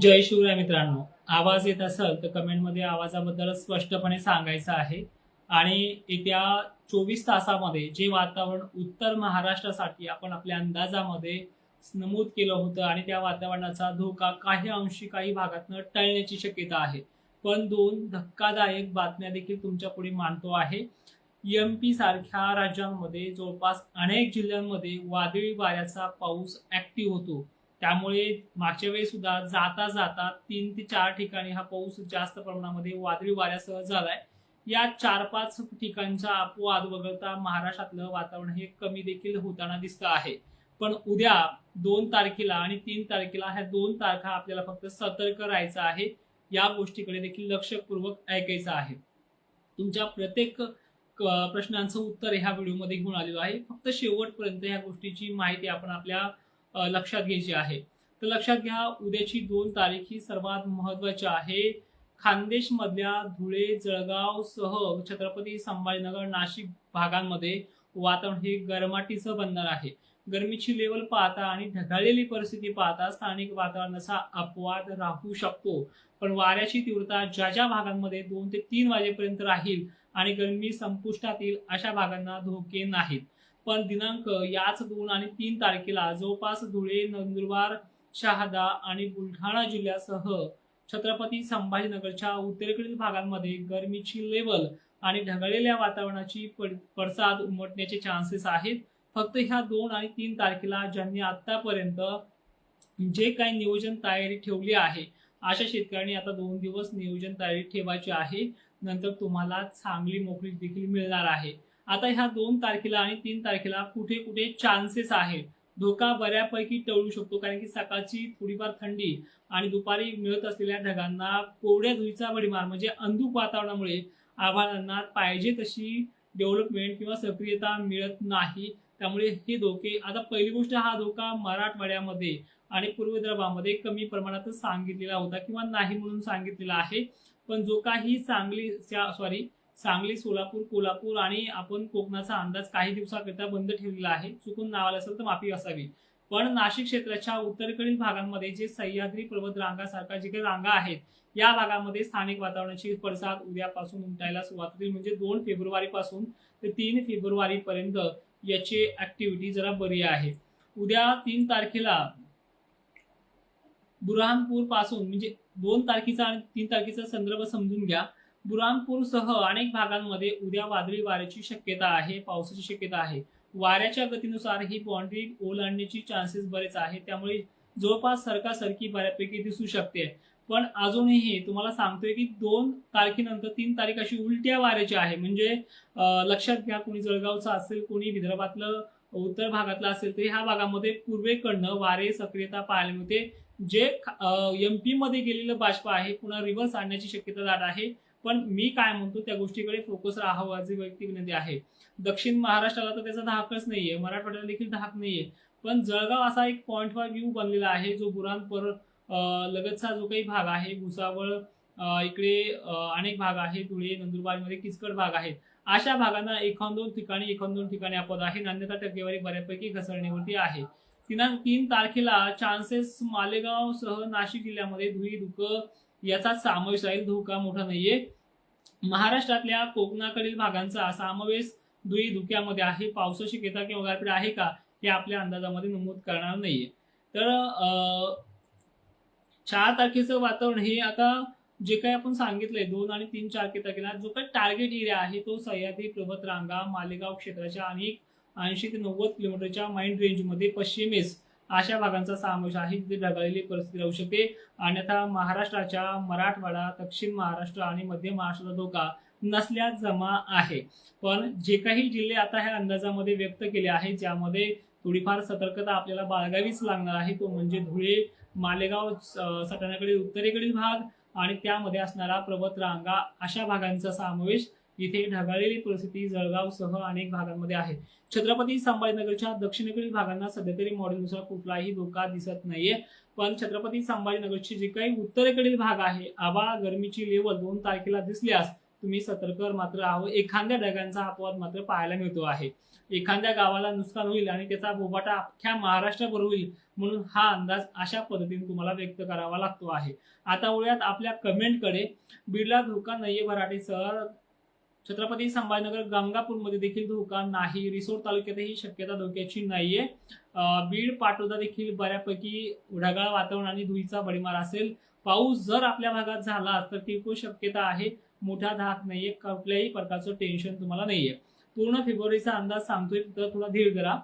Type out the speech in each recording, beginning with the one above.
जय शिवराय मित्रांनो. आवाज येत असेल तर कमेंटमध्ये आवाजाबद्दल स्पष्टपणे सांगायचं आहे. आणि येत्या चोवीस तासामध्ये जे वातावरण उत्तर महाराष्ट्रासाठी आपण आपल्या अंदाजामध्ये नमूद केलं होतं आणि त्या वातावरणाचा धोका काही अंशी काही भागातनं टळण्याची शक्यता आहे. पण दोन धक्कादायक बातम्या देखील तुमच्यापुढे मानतो आहे. एम पी सारख्या राज्यांमध्ये जवळपास अनेक जिल्ह्यांमध्ये वादळी वाऱ्याचा पाऊस ऍक्टिव्ह होतो. त्यामुळे मागच्या वेळी सुद्धा जाता जाता तीन ते चार ठिकाणी हा पाऊस जास्त प्रमाणामध्ये वादळी वाऱ्यासह झालाय. या चार पाच ठिकाणचा अपवाद वगळता महाराष्ट्रातलं वातावरण हे कमी देखील होताना दिसतं आहे. पण उद्या दोन तारखेला आणि तीन तारखेला ह्या दोन तारखा आपल्याला फक्त सतर्क राहायचं आहे. या गोष्टीकडे देखील लक्षपूर्वक ऐकायचं आहे. तुमच्या प्रत्येक प्रश्नांचं उत्तर ह्या व्हिडिओमध्ये घेऊन आलेलो आहे. फक्त शेवटपर्यंत ह्या गोष्टीची माहिती आपण आपल्या लक्षात घ्यायची आहे. तर लक्षात घ्या उद्याची दोन तारीख ही सर्वात महत्वाची आहे. खानदेशमधल्या धुळे जळगाव सह छत्रपती संभाजीनगर नाशिक भागांमध्ये वातावरण हे गरमाटीचं बनणार आहे. गरमीची लेवल पाहता आणि ढगाळलेली परिस्थिती पाहता स्थानिक वातावरणाचा अपवाद राहू शकतो. पण वाऱ्याची तीव्रता ज्या ज्या भागांमध्ये दोन ते तीन वाजेपर्यंत राहील आणि गरमी संपुष्टात येईल अशा भागांना धोके नाहीत. पण दिनांक याच दोन आणि तीन तारखेला जवळपास धुळे नंदुरबार शहादा आणि बुलढाणा जिल्ह्यासह छत्रपती संभाजीनगरच्या उत्तरेकडील भागांमध्ये गरमीची लेवल आणि ढगाळलेल्या वातावरणाची पडसाद उमटण्याचे चान्सेस आहेत. फक्त ह्या दोन आणि तीन तारखेला ज्यांनी आतापर्यंत जे काही नियोजन तयारी ठेवली आहे अशा शेतकऱ्यांनी आता दोन दिवस नियोजन तयारी ठेवायची आहे. नंतर तुम्हाला चांगली मोकळी देखील मिळणार आहे. आता ह्या दोन तारखेला आणि तीन तारखेला कुठे कुठे चान्सेस आहेत? धोका बऱ्यापैकी टळू शकतो कारण की सकाळची थोडीफार थंडी आणि दुपारी मिळत असलेल्या ढगांना कोवड्या धुईचा भडीमार म्हणजे अंधुक वातावरणामुळे आभाळांना पाहिजे तशी डेव्हलपमेंट किंवा सक्रियता मिळत नाही. त्यामुळे हे धोके आता पहिली गोष्ट हा धोका मराठवाड्यामध्ये आणि पूर्व विदर्भामध्ये कमी प्रमाणातच सांगितलेला होता किंवा नाही म्हणून सांगितलेला आहे. पण जो काही सांगली सॉरी सांगली सोलापूर कोल्हापूर आणि आपण कोकणाचा अंदाज काही दिवसाकरिता बंद ठेवलेला आहे. चुकून नावाला असेल तर माफी असावी. पण नाशिक क्षेत्राच्या उत्तरेकडील भागांमध्ये जे सह्याद्री पर्वत रांगासारखा जे काही रांगा आहेत या भागामध्ये स्थानिक वातावरणाची पडसाद उद्यापासून उमटायला सुरुवात होईल म्हणजे दोन फेब्रुवारी पासून ते तीन फेब्रुवारी पर्यंत याची ऍक्टिव्हिटी जरा बरी आहे. उद्या तीन तारखेला बुरहानपूरपासून म्हणजे दोन तारखेचा आणि तीन तारखेचा संदर्भ समजून घ्या. बुरानपूरसह अनेक भागांमध्ये उद्या वादळी वाऱ्याची शक्यता आहे पावसाची शक्यता आहे. वाऱ्याच्या गतीनुसार ही बाउंड्री ओलांडण्याची चान्सेस बरेच आहे त्यामुळे जवळपास सरकासारखी बऱ्यापैकी दिसू शकते. पण अजूनही तुम्हाला सांगतोय की दोन तारखेनंतर तीन तारीख अशी उलट्या वाऱ्याची आहे. म्हणजे लक्षात घ्या कोणी जळगावचं असेल कोणी विदर्भातलं उत्तर भागातलं असेल तर ह्या भागामध्ये पूर्वेकडनं वारे सक्रियता पाहायला मिळते. जे एम पी मध्ये गेलेलं बाष्प आहे पुन्हा रिव्हर्स आणण्याची शक्यता दाट आहे. पण मी काय म्हणतो त्या गोष्टीकडे फोकस राहावं अशी व्यक्ती विनंती आहे. दक्षिण महाराष्ट्राला तर त्याचा धाकच नाहीये मराठवाड्याला देखील धाक नाहीये. पण जळगाव असा एक पॉईंट फाय व्ह्यू बनलेला आहे जो बुरानपर पर लगतचा जो काही भाग आहे भुसावळ इकडे अनेक भाग आहे धुळे नंदुरबारमध्ये किचकट भाग आहेत. अशा भागांना एखाद दोन ठिकाणी एखाद दोन ठिकाणी अपद आहे. नान्यता टक्केवारी बऱ्यापैकी घसरण्यावरती आहे. तिना तीन तारखेला चान्सेस मालेगाव सह नाशिक जिल्ह्यामध्ये धुळी धुकं याचा समावेश राहील धोका मोठा नाहीये. महाराष्ट्रातल्या कोकणाकडील भागांचा समावेश धुळी धुक्यामध्ये आहे. पावसाची केता किंवा गारपीट आहे का हे आपल्या अंदाजामध्ये नमूद करणार नाहीये. तर अं, चार तारखेचं वातावरण हे आता जे काही आपण सांगितलंय दोन आणि तीन चार तारखेला जो काही टार्गेट एरिया आहे तो सह्याद्री पर्वत रांगा मालेगाव क्षेत्राच्या अनेक ऐंशी ते नव्वद किलोमीटरच्या माइंड रेंजमध्ये पश्चिमेस अशा भागांचा समावेश आहे जिथे ढगाळलेली परिस्थिती राहू शकते. अन्यथा महाराष्ट्राच्या मराठवाडा दक्षिण महाराष्ट्र आणि मध्य महाराष्ट्राचा धोका नसल्यास जमा आहे. पण जे काही जिल्हे आता ह्या अंदाजामध्ये व्यक्त केले आहेत ज्यामध्ये थोडीफार सतर्कता आपल्याला बाळगावीच लागणार आहे तो म्हणजे धुळे मालेगाव सटाण्याकडील उत्तरेकडील भाग आणि त्यामध्ये असणारा पर्वत रांगा अशा भागांचा समावेश इथे ढगाळलेली परिस्थिती जळगाव सह अनेक भागांमध्ये आहे. छत्रपती संभाजीनगरच्या दक्षिणेकडील भागांना सध्या तरी मॉडेलनुसार कुठलाही धोका दिसत नाहीये. पण छत्रपती संभाजीनगरचे जे काही उत्तरेकडील भाग आहे आबा गरमीची लेवल दोन तारखेला दिसल्यास तुम्ही सतर्क मात्र आहो एखाद्या ढगांचा अपवाद मात्र पाहायला मिळतो आहे. एखाद्या गावाला नुकसान होईल आणि त्याचा बोबाटा अख्ख्या महाराष्ट्रावर होईल म्हणून हा अंदाज अशा पद्धतीने तुम्हाला व्यक्त करावा लागतो आहे. आता वळूयात आपल्या कमेंटकडे बिडला धोका नाहीये भराटेसह छत्रपती संभाजीनगर गंगापूरमध्ये देखील धोका नाही. रिसोड तालुक्यातही शक्यता धोक्याची नाहीये. बीड पाटोदा देखील बऱ्यापैकी ढगाळ वातावरण आणि धुईचा बडीमार असेल. पाऊस जर आपल्या भागात झाला तर किरकोळ शक्यता आहे. मोठा धाक नाहीये. कुठल्याही प्रकारचं टेन्शन तुम्हाला नाहीये. पूर्ण फेब्रुवारीचा अंदाज सांगतोय. तर थोडा धीर धरा.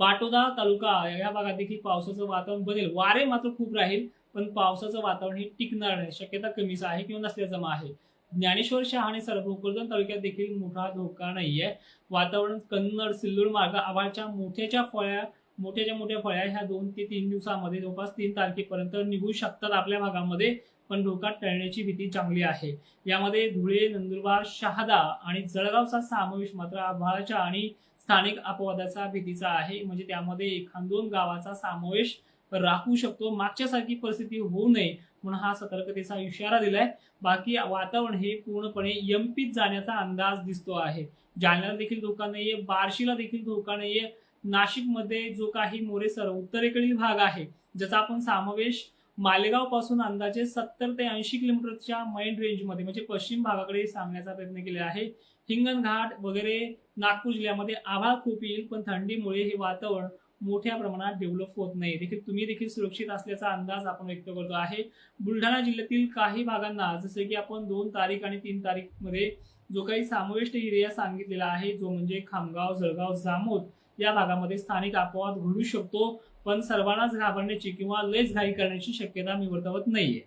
पाटोदा तालुका या भागात देखील पावसाचं वातावरण बनेल. वारे मात्र खूप राहील पण पावसाचं वातावरण हे टिकणार नाही. शक्यता कमीच आहे किंवा नसल्याचं आहे. ज्ञानेश्वर शहाणे आणि भोकरदन तालुक्यात देखील मोठा धोका नाहीये. वातावरण कन्नड सिल्लोड मार्ग आभाळच्या मोठ्याच्या फळ्या मोठ्याच्या मोठ्या फळ्या ह्या दोन ते तीन दिवसामध्ये जवळपास तीन तारखेपर्यंत निघू शकतात आपल्या भागामध्ये पण धोका टळण्याची भीती चांगली आहे. यामध्ये धुळे नंदुरबार शहादा आणि जळगावचा समावेश मात्र आभाळाच्या आणि स्थानिक अपवादाचा भीतीचा आहे. म्हणजे त्यामध्ये एखाद दोन गावाचा समावेश राखू शकतो. मागच्यासारखी परिस्थिती होऊ नये म्हणून हा सतर्कतेचा इशारा दिलाय. बाकी वातावरण हे पूर्णपणे यमपीत जाण्याचा अंदाज दिसतो आहे. जालन्याला देखील धोका नाहीये बार्शीला देखील धोका नाहीये. नाशिकमध्ये जो काही मोरेसर उत्तरेकडील भाग आहे ज्याचा आपण समावेश मालेगावपासून अंदाजे सत्तर ते ऐंशी किलोमीटरच्या मैन रेंजमध्ये म्हणजे पश्चिम भागाकडे सांगण्याचा प्रयत्न केला आहे. हिंगणघाट वगैरे नागपूर जिल्ह्यामध्ये आभाळ खूप येईल पण थंडीमुळे हे वातावरण मोठ्या प्रमाणात डेव्हलप होत नाही. देखील तुम्ही देखील सुरक्षित असल्याचा अंदाज आपण व्यक्त करतो आहे. बुलढाणा जिल्ह्यातील काही भागांना जसे की आपण दोन तारीख आणि तीन तारीखमध्ये जो काही समाविष्ट एरिया सांगितलेला आहे जो म्हणजे खामगाव जळगाव जामोद या भागामध्ये स्थानिक अपवाद घडू शकतो. पण सर्वांनाच घाबरण्याची किंवा लयच घाई करण्याची शक्यता मी वर्तवत नाहीये.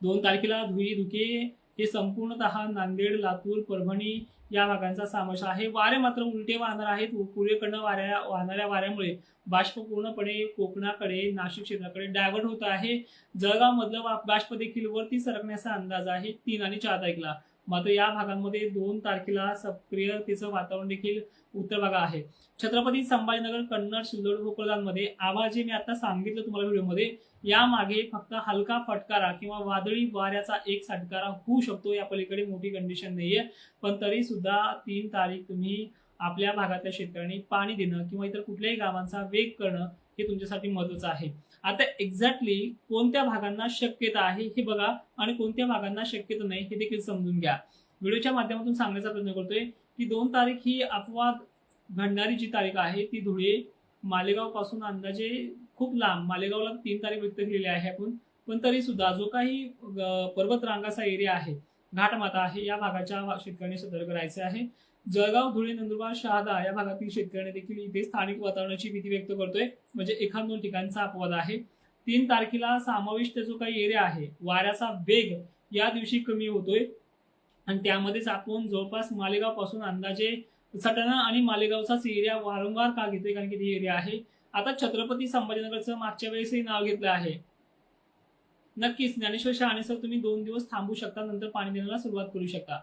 दोन तारखेला धुई धुके हे संपूर्णतः नांदेड लातूर परभणी या भागांचा समावेश आहे. वारे मात्र उलटे वाहणार आहेत पूर्वेकडनं वाऱ्या वाहणाऱ्या वाऱ्यामुळे बाष्प पूर्णपणे कोकणाकडे नाशिक क्षेत्राकडे डायव्हर्ट होत आहे. जळगाव मधलं बाष्प देखील वरती सरकण्याचा अंदाज आहे तीन आणि चार तारखेला. मात्र या भागांमध्ये दोन तारखेला सक्रियतेचं वातावरण देखील उत्तर भाग आहे. छत्रपती संभाजीनगर कन्नड सिल्लोड भोकरदानमध्ये आवाज जे मी आता सांगितलं तुम्हाला व्हिडिओमध्ये यामागे फक्त हलका फटकारा किंवा वादळी वाऱ्याचा एक सटकारा होऊ शकतो या पलीकडे मोठी कंडिशन नाहीये. पण तरी सुद्धा तीन तारीख तुम्ही आपल्या भागातल्या शेतकऱ्यांनी पाणी देणं किंवा इतर कुठल्याही गावांचा वेग करणं हे तुमच्यासाठी महत्वाचं आहे. आता एक्झॅक्टली कोणत्या भागांना शक्यता आहे हे बघा आणि कोणत्या भागांना शक्यता नाही हे देखील समजून घ्या. व्हिडिओच्या माध्यमातून सांगण्याचा प्रयत्न करतोय की दोन तारीख ही अपवाद घडणारी जी तारीख आहे ती धुळे मालेगावपासून अंदाजे खूप लांब मालेगावला तीन तारीख व्यक्त केलेली आहे आपण पण तरी सुद्धा जो काही पर्वतरांगाचा पर्वत रांगाचा एरिया आहे घाटमाता आहे या भागाच्या शेतकऱ्यांनी सतर्क राहायचे आहे. जळगाव धुळे नंदुरबार शहादा या भागातील शेतकऱ्यांनी देखील इथे स्थानिक वातावरणाची भीती व्यक्त करतोय. म्हणजे एखाद दोन ठिकाणचा अपवाद आहे. तीन तारखेला समाविष्ट जो काही एरिया आहे वाऱ्याचा वेग या दिवशी कमी होतोय. आणि त्यामध्येच आपण जवळपास मालेगावपासून अंदाजे सटाणा आणि मालेगावचाच एरिया वारंवार का घेतोय? कारण की ती एरिया आहे. आता छत्रपती संभाजीनगरचं मागच्या वेळेसही नाव घेतलं आहे. नक्कीच ज्ञानेश्वर शहाणे सर तुम्ही दोन दिवस थांबू शकता नंतर पाणी देण्याला सुरुवात करू शकता.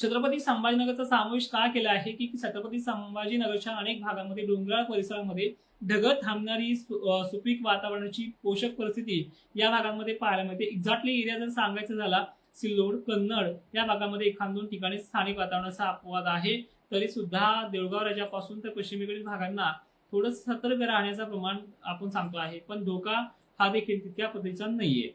छत्रपती संभाजीनगरचा समावेश का केला आहे? की छत्रपती संभाजीनगरच्या अनेक भागामध्ये डोंगराळ परिसरामध्ये ढगत थांबणारी सुपीक वातावरणाची पोषक परिस्थिती या भागांमध्ये पाहायला मिळते. एक्झॅक्टली एरिया जर सांगायचं झाला सिल्लोड कन्नड या भागामध्ये एखाद दोन ठिकाणी स्थानिक वातावरणाचा अपवाद आहे तरी सुद्धा देवगाव राजापासून तर पश्चिमेकडील भागांना थोडं सतर्क राहण्याचं प्रमाण आपण सांगतो आहे. पण धोका हा देखील तितक्या पद्धतीचा नाहीये.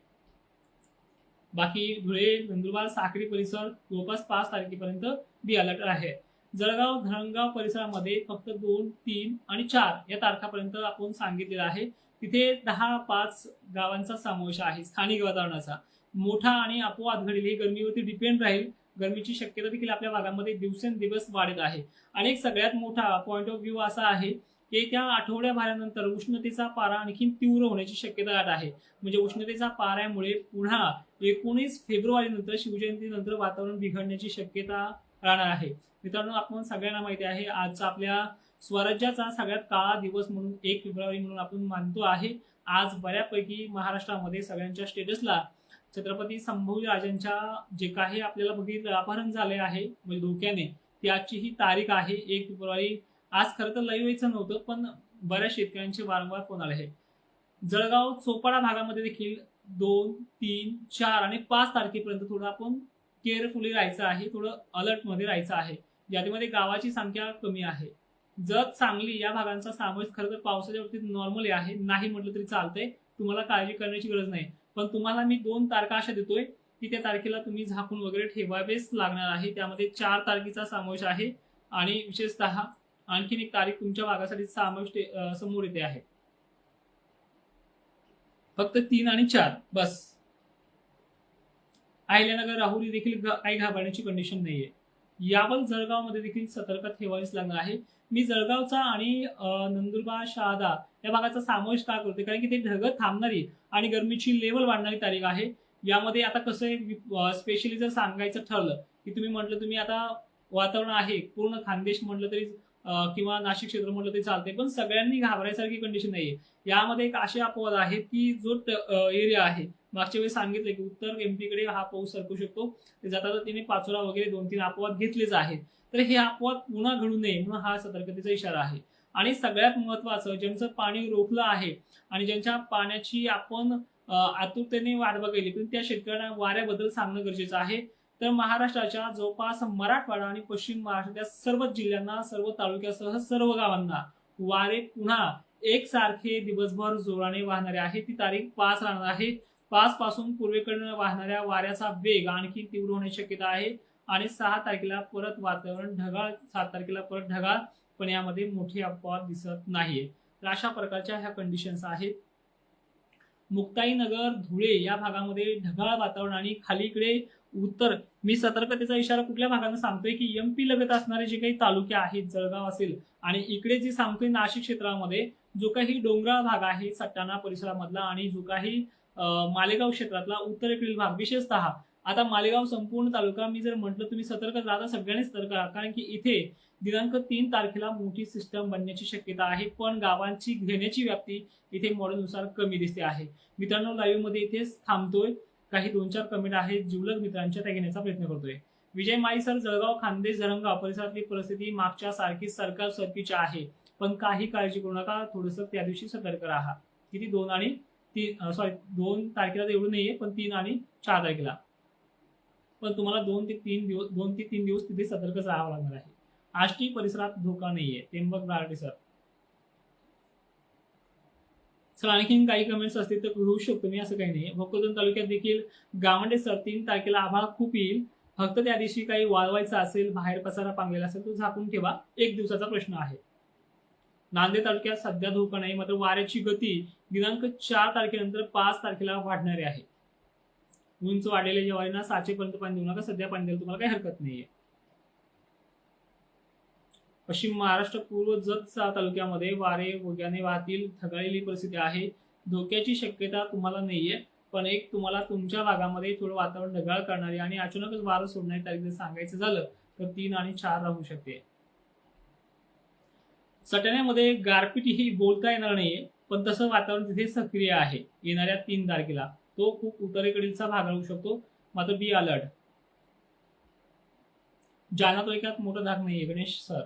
बाकी धुळे नंदुरबार साक्री परिसर जवळपास पाच तारखेपर्यंत बी अलर्ट आहे. जळगाव धरणगाव परिसरामध्ये फक्त दोन तीन आणि चार या तारखापर्यंत आपण सांगितलेलं आहे. तिथे दहा पाच गावांचा समावेश आहे स्थानिक वातावरणाचा. मोठा आणि अपवाद घडेल हे गरमीवरती डिपेंड राहील. गरमीची शक्यता देखील आपल्या भागामध्ये दिवसेंदिवस वाढत आहे. आणि एक सगळ्यात मोठा पॉईंट ऑफ व्ह्यू असा आहे येत्या त्या आठवड्याभरानंतर उष्णतेचा पारा आणखी तीव्र होण्याची शक्यता आहे. म्हणजे उष्णतेचा पाऱ्यामुळे पुन्हा एकोणीस फेब्रुवारी नंतर शिवजयंतीनंतर वातावरण बिघडण्याची शक्यता राहणार आहे. मित्रांनो आपण सगळ्यांना माहिती आहे आजचा आपल्या स्वराज्याचा सगळ्यात काळा दिवस म्हणून एक फेब्रुवारी म्हणून आपण मानतो आहे. आज बऱ्यापैकी महाराष्ट्रामध्ये सगळ्यांच्या स्टेटसला छत्रपती संभाजी राजांच्या जे काही आपल्याला बघितलं अपहरण झाले आहे म्हणजे धोक्याने ती आजची ही तारीख आहे एक फेब्रुवारी आज खरं तर लाईव्ह व्हायचं नव्हतं पण बऱ्याच शेतकऱ्यांचे वारंवार फोन आले आहेत. जळगाव चोपाडा भागामध्ये देखील दोन तीन चार आणि पाच तारखेपर्यंत थोडं आपण केअरफुली राहायचं आहे थोडं अलर्टमध्ये राहायचं आहे. यादीमध्ये गावाची संख्या कमी आहे. जत सांगली या भागांचा समावेश खरं तर पावसाच्या बाबतीत नॉर्मली आहे नाही म्हटलं तरी चालतंय. तुम्हाला काळजी करण्याची गरज नाही. पण तुम्हाला मी दोन तारखा अशा देतोय की त्या तारखेला तुम्ही झाकून वगैरे ठेवावेच लागणार आहे. त्यामध्ये चार तारखेचा समावेश आहे आणि विशेषतः आणखीन एक तारीख तुमच्या भागासाठी समाविष्ट समोर येते आहे. फक्त तीन आणि चार बस. अहिल्यानगर राहुरी देखील काही घाबरण्याची कंडिशन नाहीये. यावल जळगावमध्ये देखील सतर्क ठेवावीच लागणार आहे. मी जळगावचा आणि नंदुरबार शहादा या भागाचा समावेश का करते कारण की ते ढग थांबणारी आणि गरमीची लेवल वाढणारी तारीख आहे. यामध्ये आता कसं आहे स्पेशली जर सांगायचं ठरलं की तुम्ही म्हटलं तुम्ही आता वातावरण आहे पूर्ण खानदेश म्हटलं तरी किंवा नाशिक क्षेत्र म्हटलं तरी चालते पण सगळ्यांनी घाबरायसारखी कंडिशन नाहीये. यामध्ये एक अशी अपवाद आहे की जो एरिया आहे. मागच्या वेळी सांगितलं की उत्तर एमपी कडे हा पाऊस सरकू शकतो. ते जाता तिने पाचोरा वगैरे दोन तीन अपवाद घेतलेच आहेत. तर हे अपवाद पुन्हा घडू नये म्हणून हा सतर्कतेचा इशारा आहे. आणि सगळ्यात महत्वाचं ज्यांचं पाणी रोखलं आहे आणि ज्यांच्या पाण्याची आपण आतुरतेने वाट बघितली पण त्या शेतकऱ्यांना वाऱ्याबद्दल सांगणं गरजेचं आहे. तर महाराष्ट्राच्या जवळपास मराठवाडा आणि पश्चिम महाराष्ट्राच्या सर्व जिल्ह्यांना सर्व तालुक्यासह सर्व गावांना वारे पुन्हा एकसारखे दिवसभर जोराने वाहणारे आहे ती तारीख पाच राहणार आहे. पाच पासून पूर्वेकडे वाहणाऱ्या वाऱ्याचा वेग आणखी तीव्र होण्याची शक्यता आहे. आणि सहा तारखेला परत वातावरण ढगाळ सात तारखेला परत ढगाळ पण यामध्ये मोठी अपवाद दिसत नाहीये. तर अशा प्रकारच्या ह्या कंडिशन्स आहेत. मुक्ताईनगर धुळे या भागामध्ये ढगाळ वातावरण आणि खालीकडे उत्तर मी सतर्कतेचा इशारा कुठल्या भागांना सांगतोय की एमपी लगत असणारे जे काही तालुके आहेत जळगाव असेल आणि इकडे जे सांगतोय नाशिक क्षेत्रामध्ये जो काही डोंगराळ भाग आहे सट्टाणा परिसरामधला आणि जो काही मालेगाव क्षेत्रातला उत्तरेकडील भाग विशेषतः आता मालेगाव संपूर्ण तालुका मी जर म्हटलं तुम्ही सतर्क राहता सगळ्यांनी सतर्क राहा. कारण की इथे दिनांक तीन तारखेला मोठी सिस्टम बनण्याची शक्यता आहे पण गावांची घेण्याची व्याप्ती इथे मॉडेलनुसार कमी दिसते आहे. मित्रांनो लाईव्हमध्ये इथेच थांबतोय. काही दोन चार कमेंट आहेत जिवलग मित्रांच्या त्या घेण्याचा प्रयत्न करतोय. विजय माई सर जळगाव खानदेश धरणगाव परिसरातली परिस्थिती मागच्या सारखी सरकार सरकीची आहे. पण काही काळजी करू नका थोडस त्या दिवशी सतर्क राहा. किती दोन आणि तीन सॉरी दोन तारखेला तर एवढं नाहीये पण तीन आणि चार तारखेला. पण तुम्हाला दोन ते तीन दिवस दोन ते तीन दिवस तिथे सतर्कच राहावं लागणार आहे. आष्टी परिसरात धोका नाहीये. तेंबक बार्टी सर सर आणखीन काही कमेंट्स असतील तर घेऊ शकतो मी असं काही नाही. भोकरदन तालुक्यात देखील गावंडे सर तीन तारखेला आभाळ खूप येईल. फक्त त्या दिवशी काही वाळवायचं असेल बाहेर पसारा पांगलेला असेल तो झाकून ठेवा. एक दिवसाचा प्रश्न आहे. नांदेड तालुक्यात सध्या धोका नाही मात्र वाऱ्याची गती दिनांक चार तारखेनंतर पाच तारखेला वाढणारी आहे. उंच वाढलेल्या ज्वारींना साचेपर्यंत पाणी देऊ नका सध्या पाणी द्यायला तुम्हाला काही हरकत नाहीये. पश्चिम महाराष्ट्र पूर्व जतचा तालुक्यामध्ये वारे वग्याने वाहतील ढगाळलेली परिस्थिती आहे. धोक्याची शक्यता तुम्हाला नाहीये पण एक तुम्हाला तुमच्या भागामध्ये थोडं वातावरण ढगाळ करणारी आणि अचानकच वारं सोडणारी तारीख जर सांगायचं झालं तर तीन आणि चार राहू शकते. सटाण्यामध्ये गारपीट ही बोलता येणार नाहीये पण तसं वातावरण तिथे सक्रिय आहे. येणाऱ्या तीन तारखेला तो खूप उत्तरेकडीलचा भाग राहू शकतो. मात्र बी अलर्ट. जाना तो एकात मोठा धाक नाहीये गणेश सर.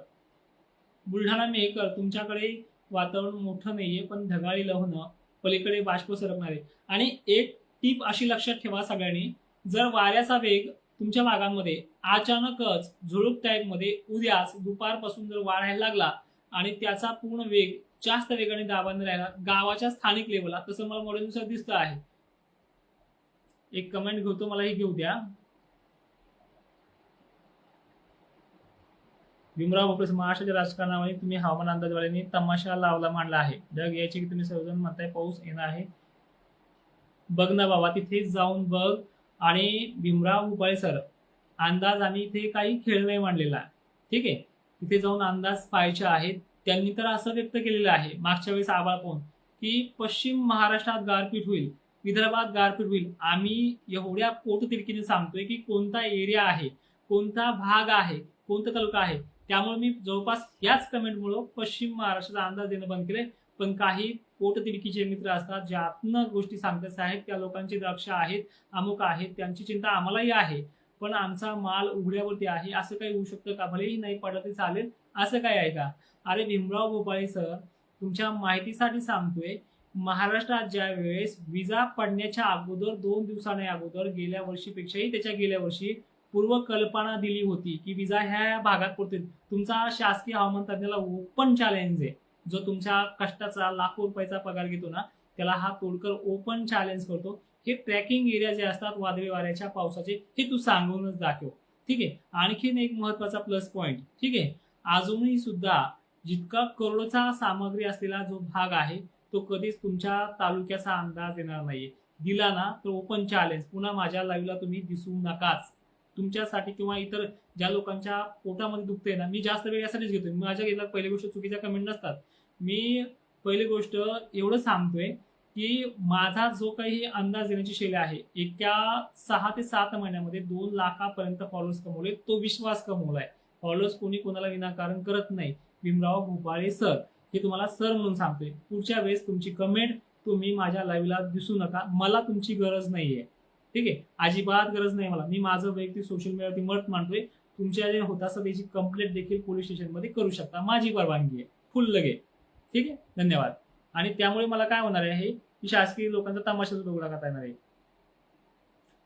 बुलढाणा मेहकर तुमच्याकडे वातावरण मोठं नाहीये पण ढगाळी होणं पलीकडे बाष्प सरकणारे. आणि एक टीप अशी लक्षात ठेवा सगळ्यांनी जर वाऱ्याचा वेग तुमच्या भागांमध्ये अचानकच झुळूक टाईपमध्ये उद्याच दुपारपासून जर वाढायला लागला आणि त्याचा पूर्ण वेग जास्त वेगाने दाबाने राहिला गावाच्या स्थानिक लेवलला तसं मला मॉडेलनुसार दिसतं आहे. एक कमेंट घेतो मला ही घेऊ द्या. भीमराव भोपळे महाराष्ट्राच्या राजकारणामध्ये तुम्ही हवामान अंदाजवाल्यांनी तमाशा लावला मांडला आहे. ढग यायचे की तुम्ही सर्वजण म्हणताय पाऊस येणार आहे. बघ ना बाबा तिथे जाऊन बघ. आणि भीमराव भोपाळे सर अंदाज आणि इथे काही खेळ नाही मांडलेला. ठीक आहे? तिथे जाऊन अंदाज पाहायचे आहेत. त्यांनी तर असं व्यक्त केलेलं आहे मागच्या वेळेस आबाळ कोण की पश्चिम महाराष्ट्रात गारपीट होईल विदर्भात गारपीट होईल. आम्ही एवढ्या पोटतिडकीने सांगतोय की कोणता एरिया आहे कोणता भाग आहे कोणता तालुका आहे त्यामुळे मी जवळपास याच कमेंटमुळं पश्चिम महाराष्ट्राचा अंदाज देणं बंद केले पण काही पोटतिडकीचे मित्र असतात ज्यातनं गोष्टी सांगतच आहेत त्या लोकांची द्राक्ष आहेत अमुक आहेत त्यांची चिंता आम्हालाही आहे पण आमचा माल उघड्यावरती आहे असं काही होऊ शकतं का? भलेही नाही पडलं तरी चालेल असं काय आहे का? अरे भीमराव भोपाळे सर तुमच्या माहितीसाठी सांगतोय महाराष्ट्रात ज्या वेळेस विजा पडण्याच्या अगोदर दोन दिवसाने अगोदर गेल्या वर्षीपेक्षाही त्याच्या गेल्या वर्षी पूर्वकल्पना दिली होती की विजा ह्या भागात पुरतील. तुमचा शासकीय हवामान तज्ञाला ओपन चॅलेंज आहे. जो तुमच्या कष्टाचा लाखो रुपयाचा पगार घेतो ना त्याला हा तोडकर ओपन चॅलेंज करतो. हे ट्रॅकिंग एरिया जे असतात वादळी वाऱ्याच्या पावसाचे हे तू सांगूनच दाखव. ठीक आहे? आणखीन एक महत्त्वाचा प्लस पॉईंट ठीक आहे? अजूनही सुद्धा जितका करोडचा सामग्री असलेला जो भाग आहे तो कधीच तुमच्या तालुक्याचा अंदाज येणार नाहीये. दिला ना तर ओपन चॅलेंज पुन्हा माझ्या लाईव्हला तुम्ही दिसू नकाच. तुमच्यासाठी किंवा इतर ज्या लोकांच्या पोटामध्ये दुखते ना मी जास्त वेळ यासाठीच घेतोय. माझ्या गेला पहिली गोष्ट चुकीच्या कमेंट नसतात. मी पहिली गोष्ट एवढं सांगतोय की माझा जो काही अंदाज देण्याची शैली आहे एका सहा ते सात महिन्यामध्ये दोन लाखापर्यंत फॉलोअर्स कमवले तो विश्वास कमवलाय. फॉलोअर्स कोणी कोणाला विनाकारण करत नाही. भीमराव भोपाळे सर हे तुम्हाला सर म्हणून सांगतोय. पुढच्या वेळेस तुमची कमेंट तुम्ही माझ्या लाईव्हला दिसू नका. मला तुमची गरज नाहीये. ठीक आहे? अजिबात गरज नाही मला. मी माझं वैयक्तिक सोशल मीडियावरती मत मांडतोय. तुमच्या जे होत असं त्याची कंप्लेंट देखील पोलीस स्टेशनमध्ये करू शकता. माझी परवानगी आहे. फुल लगे ठीक आहे? धन्यवाद. आणि त्यामुळे मला काय होणार आहे की शासकीय लोकांचा तमाशाच डोगरा करता येणार आहे.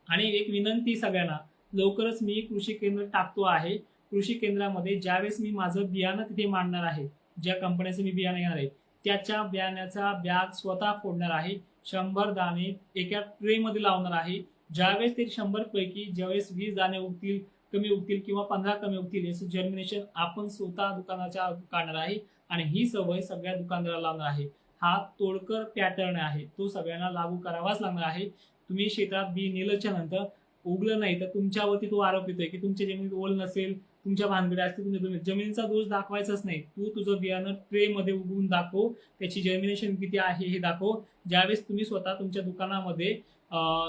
आणि एक विनंती सगळ्यांना. लवकरच मी कृषी केंद्र टाकतो आहे. कृषी केंद्रामध्ये ज्यावेळेस मी माझं बियाणं तिथे मांडणार आहे ज्या कंपन्याचं मी बियाणं घेणार आहे त्याच्या बियाण्याचा बॅग स्वतः फोडणार आहे. शंभर दाणे एका ट्रे मध्ये लावणार आहे. ज्यावेळेस ते शंभर पैकी ज्यावेळेस वीस दाणे उगतील कमी उगतील किंवा पंधरा कमी उगतील याचं जर्मिनेशन आपण स्वतः दुकानाच्या काढणार आहे आणि ही सवय सगळ्या दुकानदाराला लावणार आहे. हा तोडकर पॅटर्न आहे. तो सगळ्यांना लागू करावाच लागणार आहे. तुम्ही शेतात बी नेल्याच्या नंतर उगलं नाही तर तुमच्यावरती तो आरोप येतोय की तुमच्या जमिनीत ओल नसेल तुमच्या भानगड्या असतील तुमच्या जमिनीत. जमिनीचा दोष दाखवायचाच नाही. तू तुझं बियाणं ट्रेमध्ये उगवून दाखव त्याची जर्मिनेशन किती आहे हे दाखव. ज्यावेळेस तुम्ही स्वतः तुमच्या दुकानामध्ये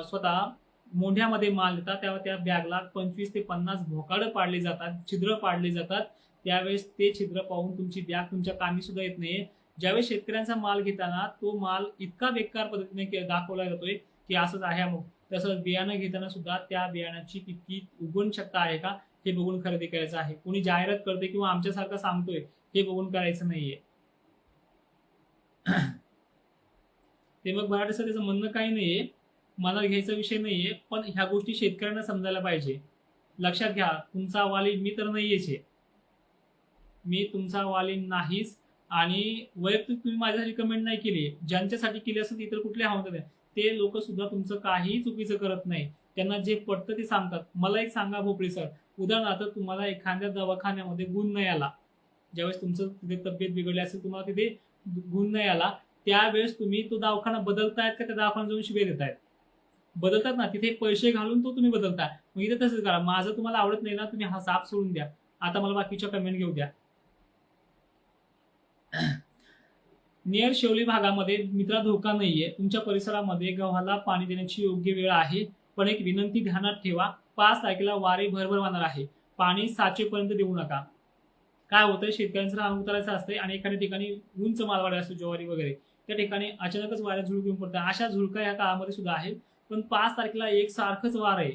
स्वतः मोंढ्यामध्ये माल देता तेव्हा त्या बॅगला पंचवीस ते पन्नास भोकाडं पाडले जातात छिद्र पाडले जातात. त्यावेळेस ते छिद्र पाहून तुमची बॅग तुमच्या कामी सुद्धा येत नाही ज्यावेळेस शेतकऱ्यांचा माल घेताना तो माल इतका बेकार पद्धतीने दाखवला जातोय की असंच आहे मग तसंच बियाणं घेताना सुद्धा त्या बियाण्याची किती उगवण शक्यता आहे का हे बघून खरेदी करायचं आहे. कोणी जाहिरात करते किंवा आमच्यासारखं सांगतोय हे बघून करायचं नाहीये. ते मग मराठी सर त्याचं म्हणणं काही नाहीये मला घ्यायचा विषय नाहीये पण ह्या गोष्टी शेतकऱ्यांना समजायला पाहिजे. लक्षात घ्या तुमचा वाली मी तर नाहीयेच आहे. मी तुमचा वाली नाहीच आणि वैयक्तिक तुम्ही माझ्यासाठी कमेंट नाही केली. ज्यांच्यासाठी केली असेल इतर कुठल्या हवामान ते लोक सुद्धा तुमचं काहीही चुकीचं करत नाही. त्यांना जे पटतं ते सांगतात. मला एक सांगा भोपळे सर. उदाहरणार्थ तुम्हाला एखाद्या दवाखान्यामध्ये गुण नाही आला. ज्यावेळेस तुमचं तिथे तब्येत बिघडली असेल तुम्हाला तिथे गुण नाही आला त्यावेळेस तुम्ही तो दवाखाना बदलतायत का त्या दवाखान्यात जाऊन शिबे देतायत? बदलतात ना. तिथे पैसे घालून तो तुम्ही बदलताय. मग इथे तसंच करा. माझं तुम्हाला आवडत नाही ना तुम्ही हा साप सोडून द्या. आता मला बाकीच्या कमेंट घेऊ द्या. नियर शेवली भागामध्ये मित्रा धोका नाहीये. तुमच्या परिसरामध्ये गव्हाला पाणी देण्याची योग्य वेळ आहे. पण एक विनंती ध्यानात ठेवा. पाच तारखेला वारे भरभर वाहणार आहे. पाणी साचेपर्यंत देऊ नका. काय होतं शेतकऱ्यांचं रान उतरायचं असते आणि एखाद्या ठिकाणी उंच मालवाडे असतो ज्वारी वगैरे. त्या ठिकाणी अचानकच वाऱ्या झुळूक येऊन पडतात. अशा झुळका या काळामध्ये सुद्धा आहेत. पण पाच तारखेला एक सारखंच वार आहे.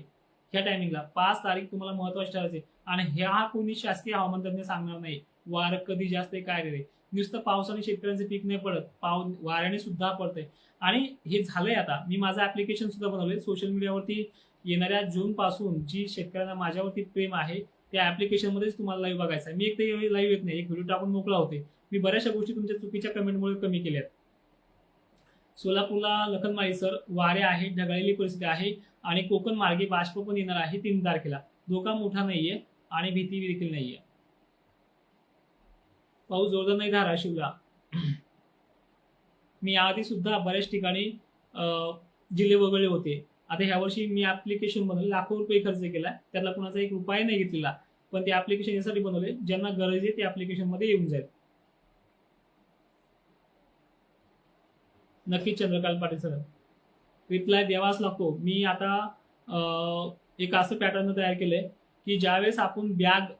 ह्या टायमिंगला पाच तारीख तुम्हाला महत्वाची ठरायचे आणि ह्या कोणी शासकीय हवामान तज्ञ सांगणार नाही. वार कधी जास्त काय रे नुसतं पावसाने शेतकऱ्यांचे पीक नाही पडत. पाव वाऱ्याने सुद्धा पडतंय. आणि हे झालंय आता. मी माझं ऍप्लिकेशन सुद्धा बनवलंय. सोशल मीडियावरती येणाऱ्या जून पासून जी शेतकऱ्यांना माझ्यावरती प्रेम आहे त्या ऍप्लिकेशन मध्येच तुम्हाला लाईव्ह बघायचा आहे. मी एक तर लाईव्ह येत नाही. एक व्हिडिओ टाकून मोकळा होते. मी बऱ्याचशा गोष्टी तुमच्या चुकीच्या कमेंटमुळे कमी केल्यात सोलापूरला लखनमाळी सर वारे आहे ढगाळलेली परिस्थिती आहे आणि कोकण मार्गे बाष्प पण येणार आहे तीन तारखेला. धोका मोठा नाहीये आणि भीती देखील नाहीये. पाऊस जोरदार नाही धाराशिवला मी याआधी सुद्धा बऱ्याच ठिकाणी जिल्हे वगळले होते. आता ह्या वर्षी मी ऍप्लिकेशन बनवले लाखो रुपये खर्च केला. त्याला कुणाचा एक रुपया नाही घेतलेला. पण ते ऍप्लिकेशन यासाठी बनवले ज्यांना गरज आहे ते ऍप्लिकेशनमध्ये येऊन जाईल. नक्की चंद्रकांत पाटील सर रिप्लाय द्यावाच लागतो मी आता एक असं पॅटर्न तयार केलंय की ज्यावेळेस आपण बॅग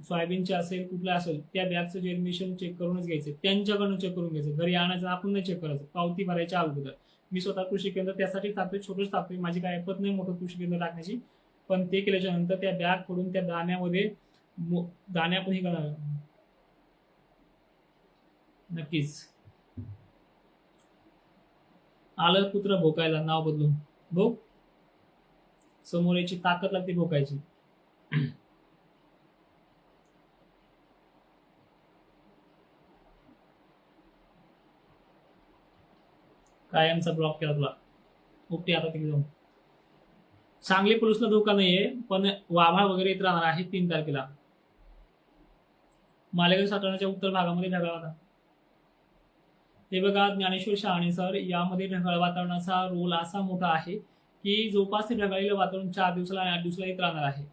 सोयाबीनचे असेल कुठलं असेल त्या बॅगचं जर्मिनेशन चेक करूनच घ्यायचं त्यांच्याकडून चेक करून घ्यायचं. घरी आणायचं आपण नाही चेक करायचं. पावती भरायच्या अगोदर. मी स्वतः कृषी केंद्र त्यासाठी टाकतोय छोटंच टाकतोय माझी काय ऐपत नाही मोठं कृषी केंद्र टाकण्याची. पण ते केल्याच्यानंतर त्या बॅग फोडून त्या दाण्यामध्ये दाण्या पण हे करावं नक्कीच. आलं कुत्र भोकायला नाव बदलून. भोक? समोर याची ताकद लागते भोकायची. कायमचा ब्लॉक केला तुला. उपटी आता तिकडे जाऊन. सांगली पोलिसला धोका नाहीये पण वाभाळ वगैरे येत राहणार आहे तीन तारखेला. मालेगाव साताराच्या उत्तर भागामध्ये ढगाळ वातावरण. हे बघा ज्ञानेश्वर शहाणे सर यामध्ये ढगाळ वातावरणाचा रोल असा मोठा आहे की जवळपास ते ढगाळलेलं वातावरण चार दिवसाला आणि आठ दिवसाला येत राहणार आहे.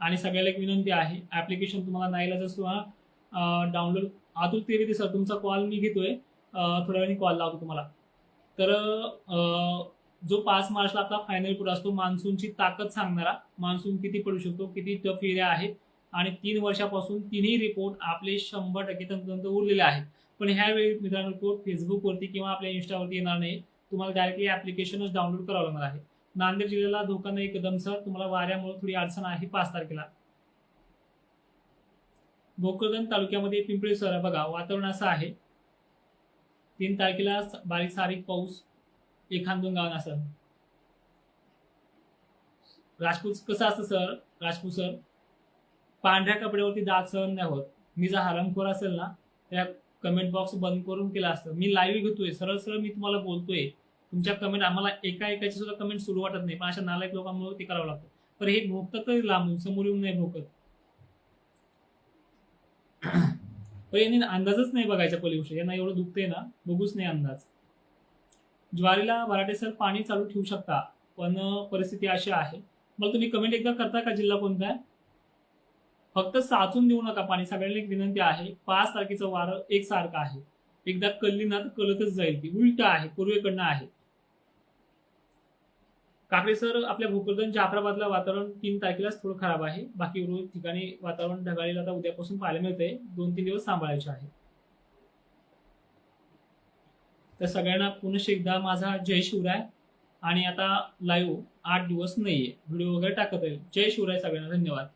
आणि सगळ्याला एक विनंती आहे ऍप्लिकेशन तुम्हाला नाईलाज असतो डाउनलोड अतुल त्रिवेदी सर तुमचा कॉल मी घेतोय. थोड्या वेळाने कॉल लावतो तुम्हाला. तर जो पाच मार्चला आपला फायनल रिपोर्ट असतो मान्सूनची ताकद सांगणारा मान्सून किती पडू शकतो किती टफ एरिया आहेत आणि तीन वर्षापासून तिन्ही रिपोर्ट आपले शंभर टक्के तंतंत उरलेले आहेत. पण ह्यावेळी मित्रांनो रिपोर्ट फेसबुकवरती किंवा आपल्या इन्स्टावरती येणार नाही. तुम्हाला डायरेक्टली ऍप्लिकेशनच डाउनलोड करावं लागणार आहे. नांदेड जिल्ह्याला धोका नाही कदम सर. तुम्हाला वाऱ्यामुळे थोडी अडचण आहे पाच तारखेला. भोकरदन तालुक्यामध्ये पिंपळी सर बघा वातावरण असं आहे. तीन तारखेला बारीक सारीक पाऊस एखाद दोन गावांना असं. राजपूत कसं असतं सर? राजपूत सर पांढऱ्या कपड्यावरती दाग सहन नाही होत. मी जर हरमखोर असेल ना त्या कमेंट बॉक्स बंद करून केला असतं. मी लाईव्ह घेतोय. सरळ सरळ मी तुम्हाला बोलतोय. तुमच्या कमेंट आम्हाला एका एकाची सुद्धा कमेंट सुरू वाटत नाही. पण अशा नालायक लोकांमुळे ते करावं लागतं. पण हे भोगतं तरी लांबून समोर येऊन नाही भोगत. पण यांनी अंदाजच नाही बघायच्या पलीकडे यांना एवढं दुखतंय ना बघूच नाही अंदाज. ज्वारीला भराटे सर पाणी चालू ठेवू शकता पण परिस्थिती अशी आहे. मला तुम्ही कमेंट एकदा करता का जिल्हा कोणता? आहे फक्त साचून देऊ नका पाणी. सगळ्यांना एक विनंती आहे पाच तारखेचं वारं एकसारखं आहे. एकदा कल्ली ना तर कलतच जाईल ती. उलट आहे पूर्वेकडनं आहे. काकडे सर आपल्या भोकरदन जाफराबादला वातावरण तीन तारखेलाच थोडं खराब आहे. बाकी उर्वरित ठिकाणी वातावरण ढगाळीला आता उद्यापासून पाहायला मिळतंय. दोन तीन दिवस सांभाळायचे आहे. तर सगळ्यांना पुनश्च एकदा माझा जय शिवराय. आणि आता लाईव्ह आठ दिवस नाहीये. व्हिडिओ वगैरे टाकत आहे जय शिवराय सगळ्यांना. धन्यवाद.